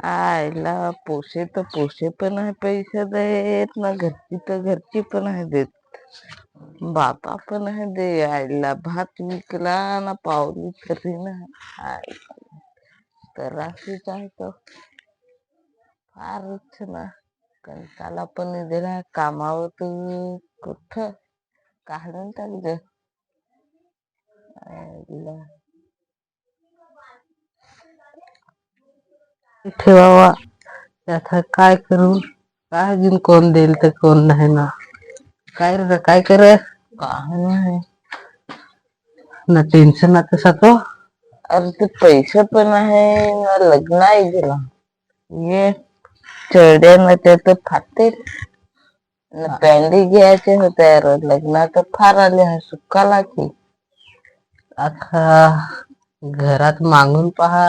आईला पोसे तर पोसे पण आहे पैसे देत ना घरची तर घरची पण आहे देत. बापा पण आहे दे आईला भात विकला ना पावली तरी ना आई तर अशीच आहे तो. फारच ना कंटाला पण दिला कामावर तू कुठ? काढून टाकलं ठेवावा. आता काय करू? काय अजून कोण देईल तर कोण नाही ना. काय रे काय कर? काय नाही. ना टेन्शन आता सतो अरे ते पैसे पण आहे ना लग्न आहे गेला ये चढ्या ना ते तर फाटेल. ना पॅन्डी घ्यायचे होते अरे लग्नात फार आले आहे सुकाला की. आता घरात मागून पहा.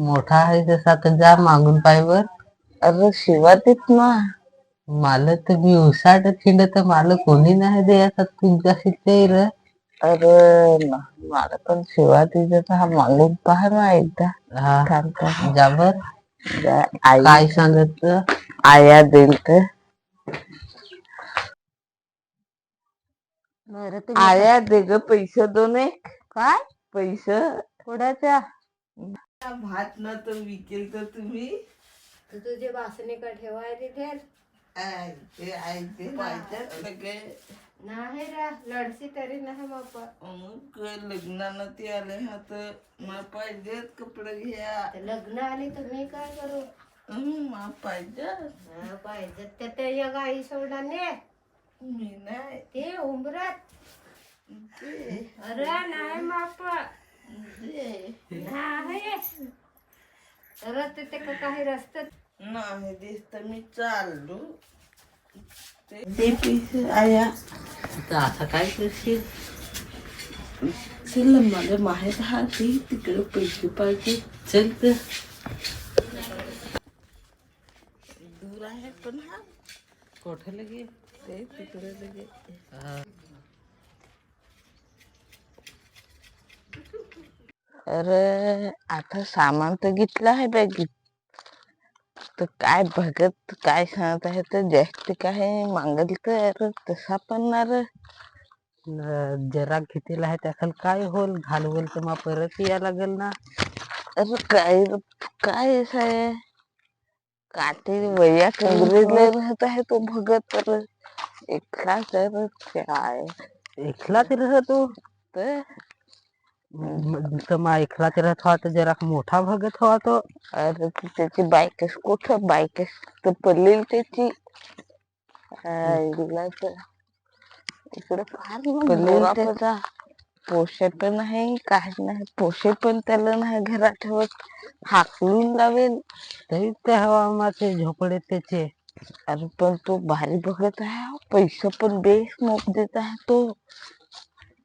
मोठा आहे जसा तर जा मागून पायवर. अरे शिवा देत ना. मला तर मी उसाट खिंड तर मला कोणी नाही दे आता तुमच्याशी ते र अरे मला पण शिवा तिथे हा मागून पहा ना एकदा. जाबर काय सांगत? आया देईल तर आया दे ग पैसे दोन एक. काय? पैसे. थोड्याच्या. भात ना तर विकेल तर तुम्ही. तू तुझे बासने का ठेवाय तिथे ऐकते ऐकते पाहिजे सगळे. नाही रा लढसी तरी नाही बाप्पा मग लग्नाला ते आले हा तर मला पाहिजेत कपडे घ्या. लग्न आले तुम्ही काय करू? हम्म, मला पाहिजे हा, पाहिजे ते ते या गाई सोडाने. मी नाही. ते उंबरत. ते, अरे नाही बाप्पा ते. नाही तर ते का काही रस्त्यात नाही दिसत मी चाललो. ते ते पैसे आया. आता काय करशील? चल मला माहीत हा ते तिकडे पैसे पाहिजे. चल तर. दूर आहे पण हा. कुठे लगे? ते तिकडे लगे. अरे आता सामान तर घेतलं आहे बॅगीत. तर काय बघत काय सांगत आहे तर जास्त काय मागल तर तसा पण ना रे जरा घेतलेला आहे त्याखाल काय होल घालवल तर मग परत या लागेल ना. अरे काय काय आहे? काटे वया कंगरेला राहत आहे तो भगत तर. एकला तर काय? एकला ते राहतो. तर एकला ते राहत हवा तर जरा मोठा भगत हवा तो अरे ती त्याची बायकच कुठं बायकच तर पडलेली त्याची आईला तर इकडे फार पडलेली पोषे पण आहे काही नाही पोषे पण त्याला नाही घरात ठेवत हाकलून लावेल तरी ते हवामाचे झोपडे त्याचे अरे पण तो भारी बघत आहे पैसे पण बेस मोप देत आहे तो।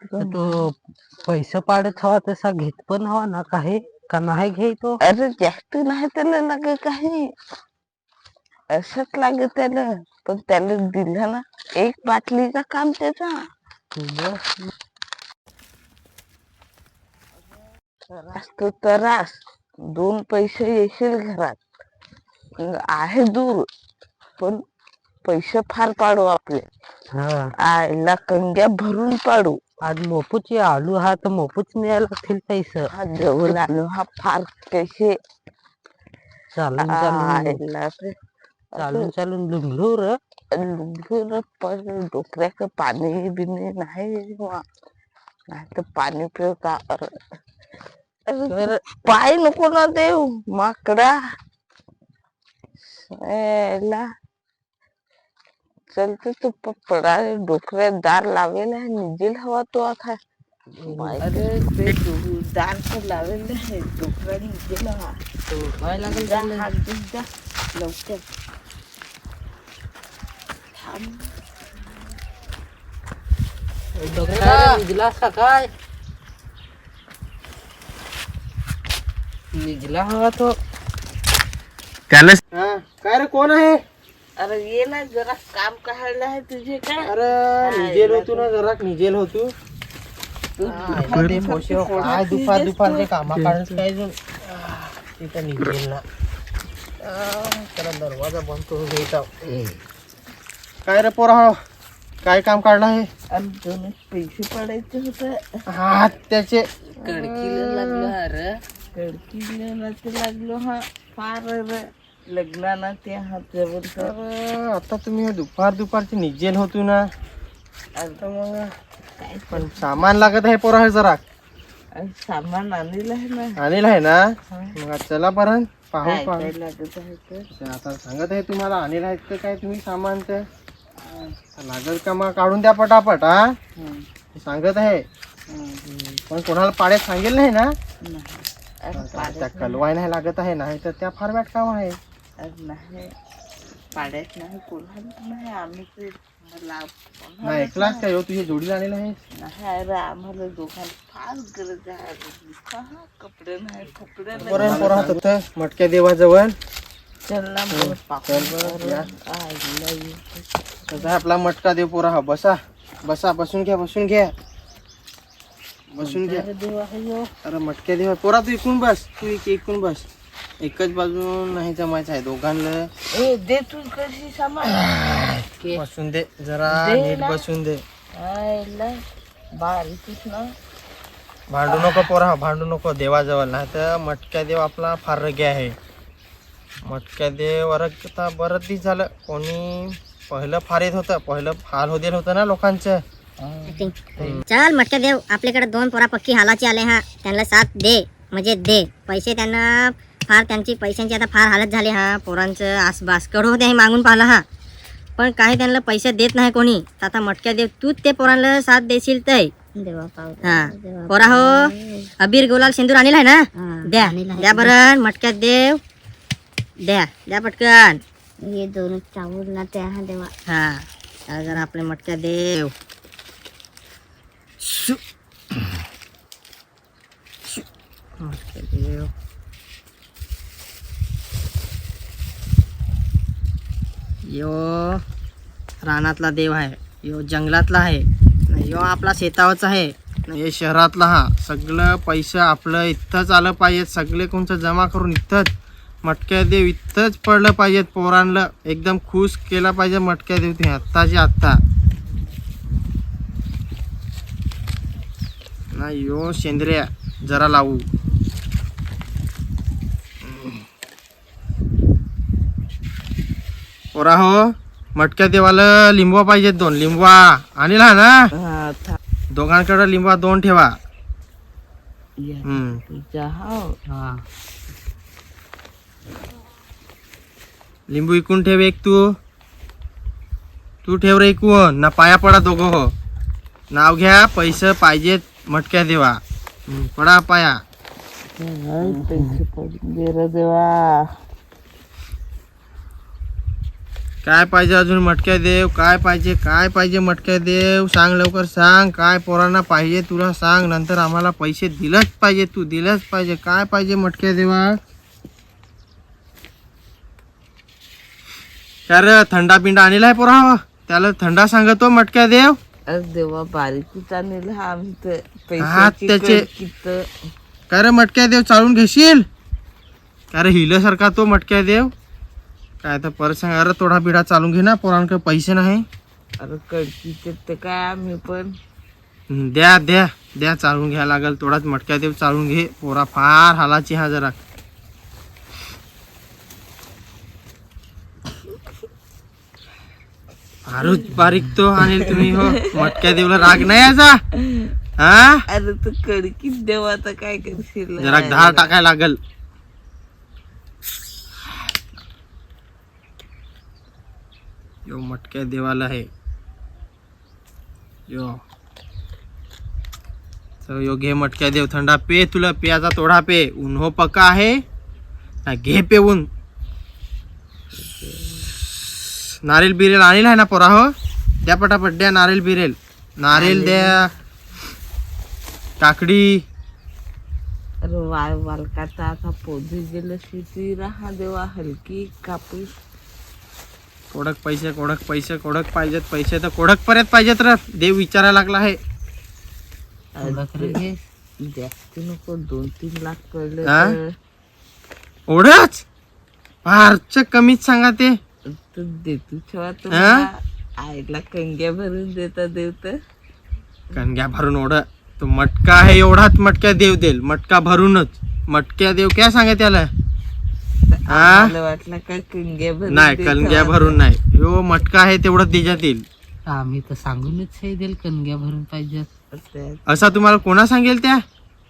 तो पैसे पाडत हवा तसा घेत पण हवा ना काही का नाही घे तो अरे जास्त नाही त्याला लागे काही. असंच लागे त्याला. पण त्याला दिलं ना एक बाटलीचा काम त्याचा. तरास तो तरास. दोन पैसे येशील घरात. आहे दूर पण पैसे फार पाडू आपले. आईला कंग्या भरून पाडू. आज मोपूची आलू हा तर मोपूच न्यायला लागतील पैसे हा जवळ आलो. हा फार पैसे चालून चालून. चालून चालून लुंगलू र पण डोकऱ्याचं पाणी बिणी नाही बुवा. नाही तर पाणी का? अरे. पाय नको ना देऊ. माकडा. एला. चलते तो पडा डोकऱ्यात दार लावेल आहे निजेल हवा तो आता अरे ते दो- दार तर लावेल आहे डोकऱ्यात निजेल हवा। काय लागेल जा हात धुवून जा लवकर थांब निजला सकाळ निजला हवा तो। त्याला काय रे कोण आहे अरे ये ना जरा काम करायला आहे तुझे काय अरे निजेल होतो ना जरा निजेल होतो. तू. काय दुपार दुपारचे कामा काढत काय जण तिथं निघेल ना. त्याला दरवाजा बंद करून घ्यायचा. काय रे पोरा? हो काय काम काढलं आहे आणि दोन पैसे पडायचे होते. हा त्याचे. कडकीला लागलो अरे. कडकीला लागलो हा फार रे. लग्नाला ते हात जवळ आता तुम्ही दुपार दुपारची निघेल होतो ना. आता मग पण सामान लागत आहे पोरा हे जरा. सामान आणलेलं आहे ना. आणेल आहे ना? मग चला बरं पाहू काय पाहू. काय लागत आहे तर. ते आता सांगत आहे तुम्हाला आणेल आहेत तर काय तुम्ही सामान ते लागत का मग? काढून द्या पटापट हा. हं, सांगत आहे. हं. पण कोणाला पाड्यात सांगेल नाही ना? नाही. अरे आता त्या कलवाय नाही लागत आहे नाही तर त्या फार वाट काम आहे. नाही पाड्यात नाही नाही आम्ही ते मला नाही ऐकलास का ह्यो तुझ्या जोडीला आणलेला आहे? नाही अरे आम्हाला दोघांना फार गरज आहे. हा, कपडे नाही कपडे नाही. बरं पोरा होतं. मटक्या देवाजवळ. चल ना बरं. पाकून चल बरं, या. आपला मटका देव पोरा हा. बसा. बसा बसून घ्या बसून घ्या. बसून घ्या. अरे देवा हे? यो. अरे मटक्या देवा पोरा तू इकून बस. तू इक इकून बस. एकच बाजू नाही जमायचं आहे दोघांना. ए दे तू कशी सामान. बसून दे जरा दे नीट ना. बसून दे. आईला बारीकच ना. भांडू नको पोरा भांडू नको देवाजवळ. नाही तर मटक्या देव आपला फार रगे आहे. मटक्या देव अरग आता बरंच दिवस झालं. कोणी पहिलं फार येत होतं पहिलं फार होदेल होतं ना लोकांचं. चल मटके देव. आपल्याकडे दोन पोरा पक्की हालाची आले हा. त्यांना साथ दे म्हणजे दे. पैसे त्यांना फार त्यांची पैशांची आता फार हालत झाली हा. पोरांचं आसपास कडू होते हे मागून पाहिलं हा. पण काही त्यांना पैसे देत नाही कोणी. तर आता मटक्या देव तूच ते पोरांना साथ देशील हा. पोरा हो. अबीर गुलाल सिंदूर आणील आहे ना द्या. द्या बरं. मटक्यात देव. द्या. द्या पटकन. हे दोन चावल ना त्या हा देवा. हा. जरा आपले मटक्या देव. मटक्या देव. यो रानातला देव आहे यो जंगलातला आहे यो आपला शेतावरचा आहे हे शहरातला हा. सगळं पैसे आपलं इथंच आलं पाहिजे सगळे कोणचं जमा करून इथंच. मटक्या देव इथंच पडलं पाहिजेत पोरांना एकदम खुश केला पाहिजे मटक्या देव ते आत्ताची आत्ता. ना यो शेंद्र्या जरा लावू. पोरा हो मटक्या देवाला लिंबवा पाहिजेत दोन लिंबवा आणील हा ना दोघांकडे लिंबा दोन ठेवा. हम्म. हो. लिंबू इकून ठेव एक तू. तू ठेव रे इकून. ना पाया पडा दोघं हो. नाव घ्या पैसे पाहिजेत मटक्या देवा हम्म, पडा पाया. देवा. काय पाहिजे अजून मटक्या देव? काय पाहिजे? काय पाहिजे मटक्या देव? सांग लवकर सांग. काय पोरांना पाहिजे तुला सांग. नंतर आम्हाला पैसे दिलंच पाहिजे तू दिलंच पाहिजे. काय पाहिजे मटक्या देवा? काय रे थंडा पिंडा आणलेला आहे पोरा? त्याला थंडा सांगतो मटक्या देव. अरे देवा बारीकच आणलं हा आम्ही तर. हा, पैशाची त्याचे- काय रे मटक्या देव चालून घेशील? काय रे हिल्यासारखा तो मटक्या देव? काय तर परत सांग अरे थोडा बिडा चालून घे ना पोरांकडे पैसे नाही. अरे कडकीचे तर काय आम्ही पण. द्या द्या द्या चालून घ्या लागल थोडाच मटक्या देव चालून घे. पोरा फार हालाची हा जरा. फारूच बारीक तो आणि तुम्ही हो. मटक्या देवला राग नाही याचा. हा? अरे तू कडकीत देवा आता काय करशील? जरा दहा टाकायला लागल. यो मटक्या देवाला आहे. यो. तर यो घे मटक्या देव. थंडा पे तुला पियाचा तोडा पे. उन्हो पका आहे. ना घे पेऊन नारियल बिरेल आणील आहे ना पोरा हो? द्या पटापट द्या नारियल बिरेल. नारियल द्या. काकडी. अरे वाय वालकाचा पोधी गेलं शेती राहा देवा हलकी कापूस. कोडक पैसे कोडक पैसे कोडक पाहिजेत पैसे तर कोडक पर्यंत पाहिजेत र. देव विचारायला लागला आहे. जास्ती नको दोन तीन लाख पडले हा? तर. एवढंच? फारच कमीच सांगा ते. तू देतो ठेवा आईला कंग्या भरून देता देव तर. कणग्या भरून ओढ. तो मटका आहे एवढाच मटक्या देव देईल. मटका भरूनच. मटक्या देव काय सांगा त्याला हा? मला वाटलं का कंग्या भरून नाही देता कणग्या. भरून नाही. हो मटका आहे तेवढं त्याच्यात येईल आम्ही तर सांगूनच हे देईल कणग्या भरून पाहिजे. असं असा तुम्हाला कोणा सांगेल त्या?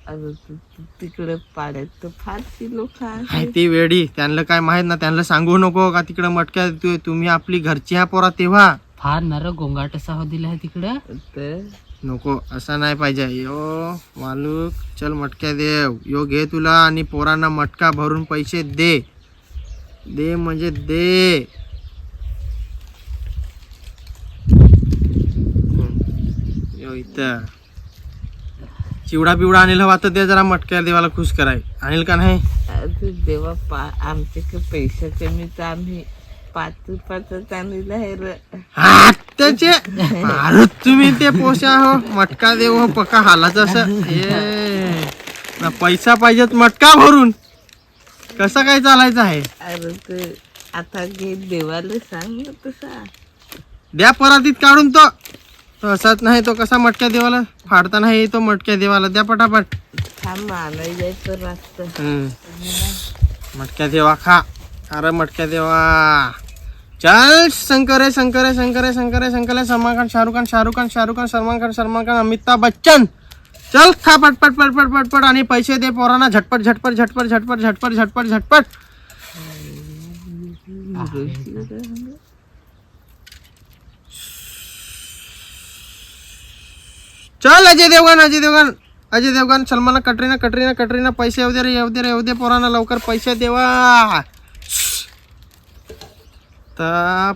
अगं तू तू तिकडे पाड्यात तर फारशी लोक आहे ती वेडी. त्यांना काय माहीत ना त्यांना सांगू नको का तिकडे मटक्या तु- तुम्ही आपली घरची ह्या पोरा तेव्हा. फार नर गोंगाट असा हो दिला आहे तिकडं. नको असा नाही पाहिजे. यो मालूक चल मटक्या देव. यो घे तुला आणि पोरांना मटका भरून पैसे दे. दे म्हणजे दे. चिवडा बिवडा आणेल हवा तर दे जरा मटक्या देवाला खुश कराय. आणेल का नाही? देवा पा आमच्याकडे पैसे कमी तर आम्ही पाच रुपयाच आणलेलं आहे र. त्याचे मारत तुम्ही ते पोशा हो मटका देव हो पक्का हालाच असं. पैसा पाहिजेत मटका भरून. कसं काय चालायचं आहे? अरे ते आता घे देवाला सांग ना तसा. द्या परातीत काढून तो. तो असाच नाही तो कसा मटक्या देवाला? फाडता नाही तो मटक्या देवाला. द्या पटापट. थांब आणायला जायचं रास्त. हम्म. मटक्या देवा खा. अरे मटक्या देवा. चल शंकर आहे शंकर आहे शंकर आहे शंकर आहे शंकर आहे. सलमान खान शाहरुख खान शाहरुख खान शाहरुख खान सलमान खान सलमान खान अमिताभ बच्चन. चल खा पटपट पटपट पटपट आणि पैसे दे पोरांना. झटपट झटपट झटपट झटपट झटपट झटपट झटपट. चल अजय देवगण अजय देवगण. अजय देवगण सलमान कटरीना कटरीना कटरीना पैसे येऊ दे रे येऊ दे रे येऊ दे पोरांना लवकर पैसे देवा. तर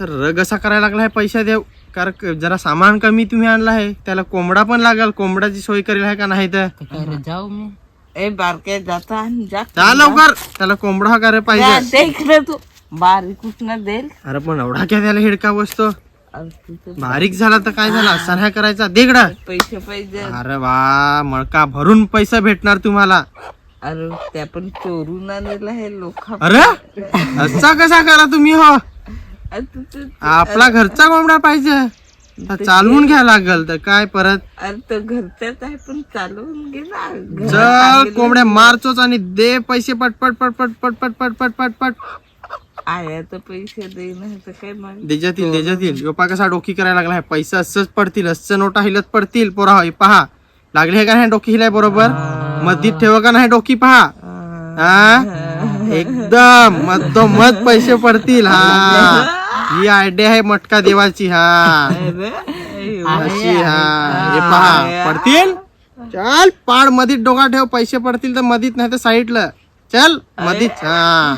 तर करायला लागला आहे पैसे देव. कारण जरा सामान कमी तुम्ही आणलं आहे त्याला कोंबडा पण लागल कोंबड्याची सोय करेल आहे का नाही तर? तर काय रे जाऊ मी. ए बारक्या जाता जा. लवकर त्याला कोंबडा हा करे पाहिजे. तू. बारीक देईल. अरे पण एवढा काय त्याला हिडका बसतो. बारीक झाला तर काय झाला? असा नाही करायचा. देगडा पैसे पाहिजे. अरे वा मळका भरून पैसा भेटणार तुम्हाला. अरे त्या पण चोरून आणलेलं आहे लोक अरे? असा कसा करा तुम्ही हो? आपला घरचा कोंबडा पाहिजे. चालवून घ्या लागल तर काय परत? अरे तो घरच्याच आहे पण चालवून चल कोंबड्या मारचोच आणि दे पैसे पटपट पटपट पटपट पटपट पटपट. आया तर पैसे तर काय मग? देजातील देजातील. योपा कसा डोकी करायला लागलाय पैसा असंच पडतील असं नोटा हिलत पडतील. पोरा होय पहा. लागले का नाही डोकी हिलाय बरोबर? मधीत ठेव का नाही डोकी पहा. हा एकदम. मधोमध पैसे पडतील हा. ही आयडिया आहे मटका देवाची हा. अशी हा. हे पहा पडतील? चल पाड मधीत डोका ठेव पैसे पडतील तर मधीत नाही तर साईडला. चल मधीच हा.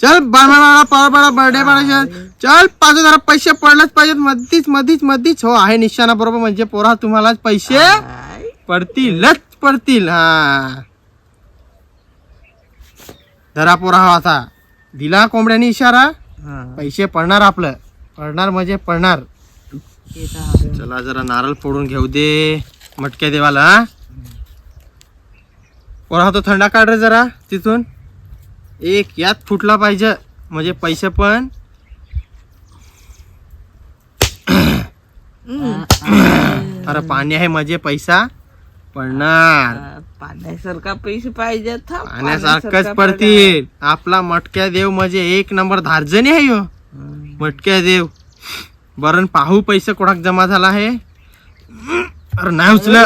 चल बाळा बाळा बर्थडे बाळा चल पाच हजार पैसे पडलेच पाहिजेत मधीच मधीच मधीच. हो आहे निशाणा बरोबर म्हणजे पोरा तुम्हाला पैसे पडतीलच पडतील हा. धरा पोरा हो आता दिला कोंबड्याने इशारा? पैसे पडणार आपलं. पडणार म्हणजे पडणार. चला जरा नारळ फोडून घेऊ दे मटक्या देवाला हा? पोरा हा तो थंडा काढ रे जरा तिथून. एक यात फुटला पाहिजे म्हणजे पैसे पण. अरे पाणी आहे म्हणजे पैसा. पडणार. पाण्यासारखा पैसे पाहिजे पाण्यासारखंच पाण्यासारखा पडतील. आपला मटक्या देव म्हणजे एक नंबर धार्जनी आहे मटक्या देव. बरं पाहू पैसे कोणाक जमा झाला आहे. अरे नाही उचल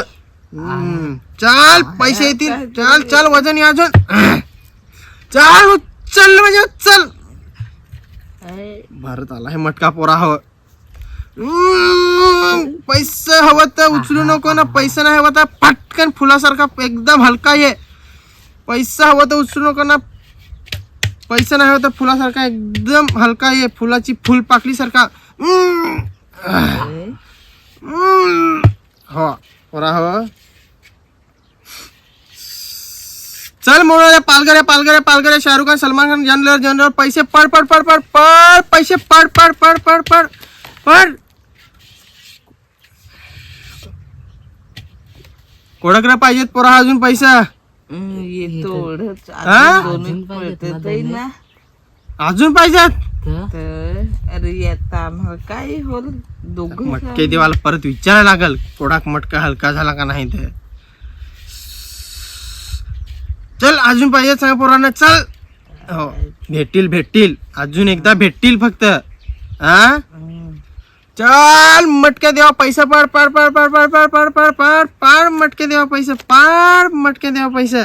चल पैसे येतील. चल चल वजन या अजून. चल उचल म्हणजे उचल. भारत आला आहे मटका पोरा हवं हम्म, पैसे हवं तर उचलू नको ना पैसे नाही हवं तर पटकन फुलासारखा एकदम हलका आहे पैसा हवं तर उचलू नको ना पैसा नाही हवं तर फुलासारखा एकदम हलका आहे फुलाची फुल पाकली सारखा. हो हो चल म्हणून पालघर पालघर पालघर शाहरुख खान सलमान खान जनरल जनरल पैसे पड पड पड पड पड पैसे पड पड पड पड पड पड. कोणाकडे पाहिजेत पोरा? अजून पैसा? हा? अजून पळतंय ना. अजून पाहिजेत? तर? तर अरे येता आम्हाला काय होल दोघं मटके देवाला परत विचारायला लागल. कोडाक मटका हलका झाला का नाही ते चल अजून पाहिजे सांगा पोरांना. चल. हो भेटतील भेटतील. अजून एकदा भेटतील फक्त. हा? हं. चल मटक्या देवा पैसा पाड पाड पाड पाड पाड पाड पाड पाड पाड पाड मटके देवा पैसे पाड मटके देवा पैसे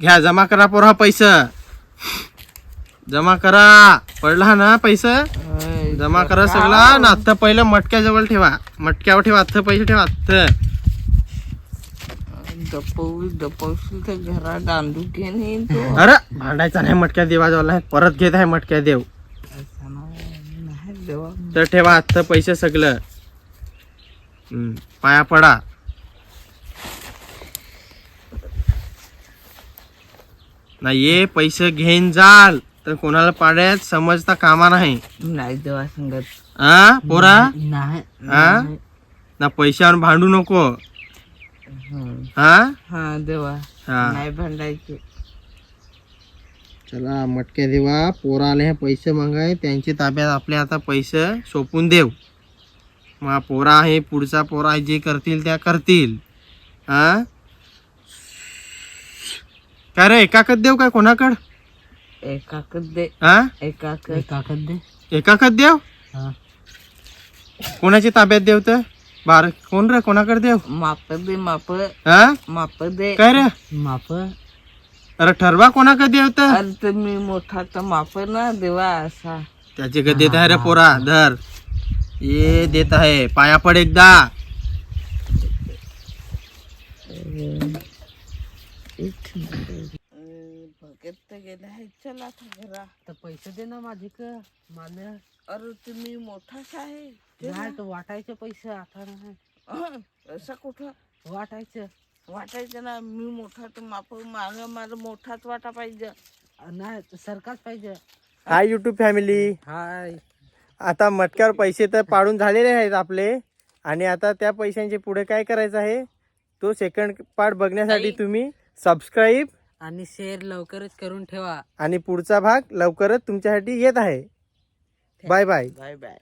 घ्या जमा करा पोरा पैसे जमा करा पडला ना पैसे. जमा करा सगळा ना आत्ता पहिलं मटक्याजवळ ठेवा मटक्यावर ठेवा आत्ता पैसे ठेवा आत्ता दपवू दपवशील तर घरात तो अरे भांडायचा नाही मटक्या देवाजवळ आहे परत घेत आहे मटक्या देवा तर ठेवा आत्ता पैसे सगळं. पाया पडा. नाही ये पैसे घेऊन जाल. तर कोणाला पाड्यात समजता कामा नाही. नाही देवा सांगत. हा पोरा? नाही हा ना पैशावर भांडू नको. हं. हा हा देवा. हा. नाही भांडायचे. चला मटक्या देवा पोरा आले हे पैसे मागाय त्यांची ताब्यात आपले आता पैसे सोपून देव मग पोरा आहे पुढचा पोरा जे करतील त्या करतील. हा काय रे एकाकच देव काय कोणाकड? एकाकच दे. हा एकाक काकत दे. एकाकच देव हा. कोणाची ताब्यात देव तर? बार कोण रे कोणाकडे देव माप दे माप. हा माप दे. काय रे? माप. अरे ठरवा कोणाकडे देव तर. अरे तर मी मोठा तर माप ना देवा असा. त्याचे का देत आहे रे पोरा धर. ये देत आहे. पाया पड एकदा. भगत तर गेला आहे चल आता घरा तर पैसे दे ना माझे का मला अरे तुम्ही मोठाच आहे. नाही. तर वाटायचे पैसे आता नाही. अहं, असं कुठं? वाटायचं. वाटायचं ना मी मोठा तर माप माग मला मोठाच वाटा पाहिजे. नाही तर सरकारच पाहिजे. Hi YouTube family hi. आता मटक्यावर पैसे तर पाडून झालेले आहेत आपले. आणि आता त्या पैशांचे पुढे काय करायचं आहे? तो सेकंड पार्ट बघण्यासाठी तुम्ही सबस्क्राईब आणि शेअर लवकरच करून ठेवा. आणि पुढचा भाग लवकरच तुमच्यासाठी येत आहे. बाय बाय बाय बाय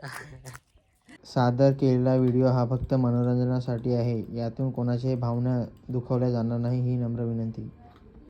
सादर केलेला व्हिडिओ हा फक्त मनोरंजनासाठी आहे. यातून कोणाच्याही भावना दुखवल्या जाणार नाही ही नम्र विनंती.